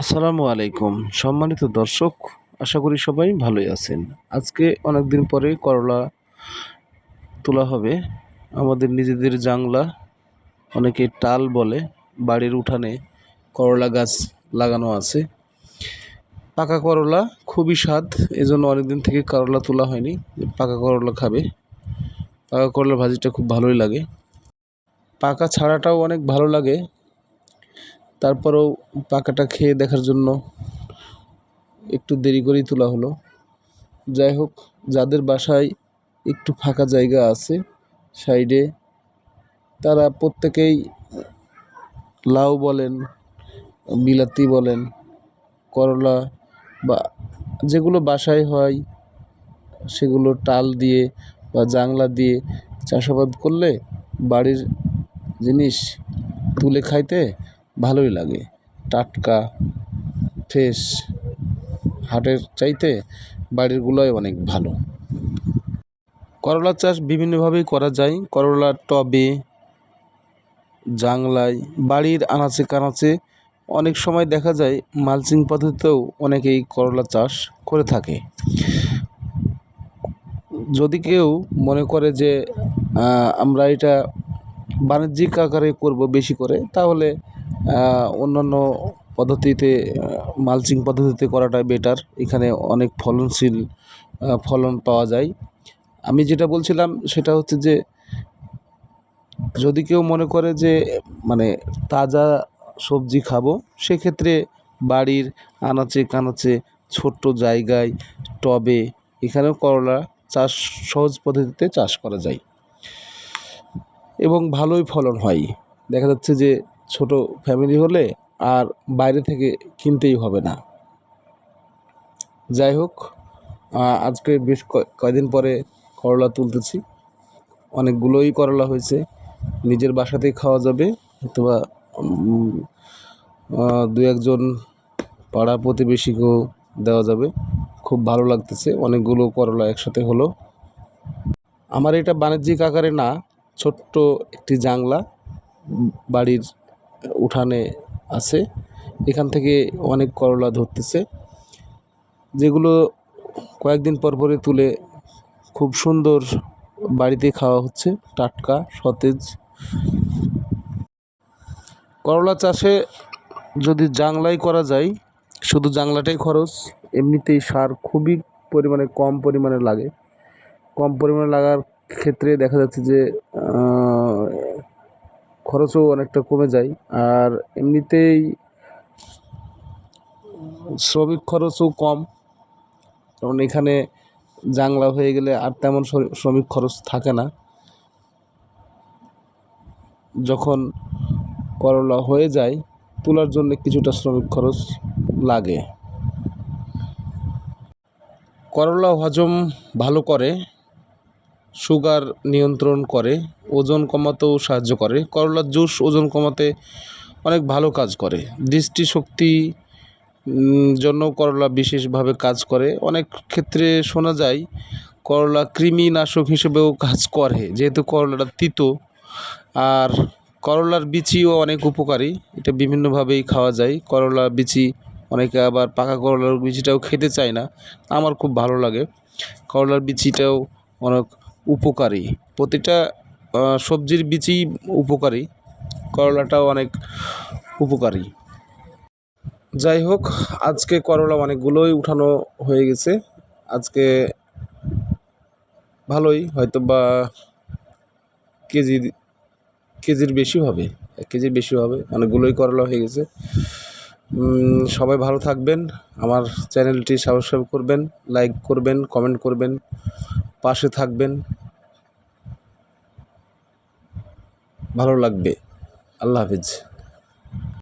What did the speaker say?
আসসালামু আলাইকুম। সম্মানিত দর্শক, আশা করি সবাই ভালোই আছেন। আজকে অনেক দিন পরে করলা তোলা হবে। আমাদের নিজেদের জাংলা, অনেকে টাল বলে, বাড়ির উঠানে করলা গাছ লাগানো আছে। পাকা করলা খুবই স্বাদ, এজন্য অনেকদিন থেকে করলা তোলা হয়নি পাকা করলা খাবে। পাকা করলা ভাজিটা খুব ভালোই লাগে। পাকা ছাড়াটাও অনেক ভালো লাগে তারপরেও পাকাটা খেয়ে দেখার জন্য একটু দেরি করেই তোলা হলো। যাই হোক, যাদের বাসায় একটু ফাঁকা জায়গা আছে সাইডে, তারা প্রত্যেকেই লাউ বলেন, বিলাতি বলেন, করলা বা যেগুলো বাসায় হয়, সেগুলো টাল দিয়ে বা জাংলা দিয়ে চাষাবাদ করলে বাড়ির জিনিস তুলে খাইতে ভালোই লাগে। টাটকা ফ্রেশ হাটের চাইতে বাড়িরগুলোই অনেক ভালো। করলা চাষ বিভিন্নভাবেই করা যায়। করলা টবে, জাংলায়, বাড়ির আনাচে কানাচে অনেক সময় দেখা যায় মালচিং পদ্ধতিতেও অনেকেই করলা চাষ করে থাকে। যদি কেউ মনে করে যে আমরা এটা বাণিজ্যিক আকারে করব বেশি করে, তাহলে অন্যান্য পদ্ধতিতে মালচিং পদ্ধতিতে করাটা বেটার এখানে অনেক ফলনশীল ফলন পাওয়া যায়। আমি যেটা বলছিলাম, সেটা হচ্ছে যে, যদি কেউ মনে করে যে মানে তাজা সবজি খাব, সেক্ষেত্রে বাড়ির আনাচে কানাচে ছোট্ট জায়গায়, টবে, এখানেও করলা চাষ সহজ পদ্ধতিতে চাষ করা যায়। এবং ভালোই ফলন হয়। দেখা যাচ্ছে যে ছোট ফ্যামিলি হলে আর বাইরে থেকে কিনতেই হবে না। যাই হোক আজকে বেশ কয়দিন পরে করলা তুলতেছি। অনেকগুলোই করলা হয়েছে। নিজের বাসাতেই খাওয়া যাবে। অথবা দু একজন পাড়া প্রতিবেশীকেও দেওয়া যাবে। খুব ভালো লাগতেছে। অনেকগুলো করলা একসাথে হলো। আমার এটা বাণিজ্যিক আকারে না, ছোট্ট একটি জাংলা বাড়ির উঠানে আছে। এখান থেকে অনেক করলা ধরতেছে। যেগুলো কয়েকদিন পর পরে তুলে খুব সুন্দর বাড়িতে খাওয়া হচ্ছে। টাটকা, সতেজ। করলা চাষে যদি জাংলাই করা যায়, শুধু জাংলাটাই খরচ, এমনিতেই সার খুবই পরিমাণে কম পরিমাণে লাগে। কম পরিমাণে লাগার ক্ষেত্রে দেখা যাচ্ছে যে খরচও অনেকটা কমে যায়। আর এমনিতেই শ্রমিক খরচও কম। কারণ এখানে জাংলা হয়ে গেলে আর তেমন শ্রমিক খরচ থাকে না। যখন করলা হয়ে যায়, তোলার জন্য কিছুটা শ্রমিক খরচ লাগে। করলা হজম ভালো করে সুগার নিয়ন্ত্রণ করে, ওজন কমাতেও সাহায্য করে। করলার জুস ওজন কমাতে অনেক ভালো কাজ করে। দৃষ্টিশক্তি জন্য করলা বিশেষভাবে কাজ করে। অনেক ক্ষেত্রে শোনা যায়, করলা কৃমিনাশক হিসেবেও কাজ করে, যেহেতু করলাটা তিতো। আর করলার বিচিও অনেক উপকারী, এটা বিভিন্নভাবেই খাওয়া যায়। করলা বিচি, অনেকে আবার পাকা করলার বিচিটাও খেতে চায় না। আমার খুব ভালো লাগে। করলার বিচিটাও অনেক উপকারী। প্রতিটা সবজির বীজই উপকারী। করলাটাও অনেক উপকারী। যাই হোক, আজকে করলা অনেকগুলোই উঠানো হয়ে গেছে। আজকে ভালোই হয়তো বা কেজি, কেজির বেশি হবে। এক কেজির বেশি হবে। অনেকগুলোই করলা হয়ে গেছে। সবাই ভালো থাকবেন। আমার চ্যানেলটি সাবস্ক্রাইব করবেন, লাইক করবেন, কমেন্ট করবেন, পাশে থাকবেন। ভালো লাগবে। আল্লাহ হাফিজ।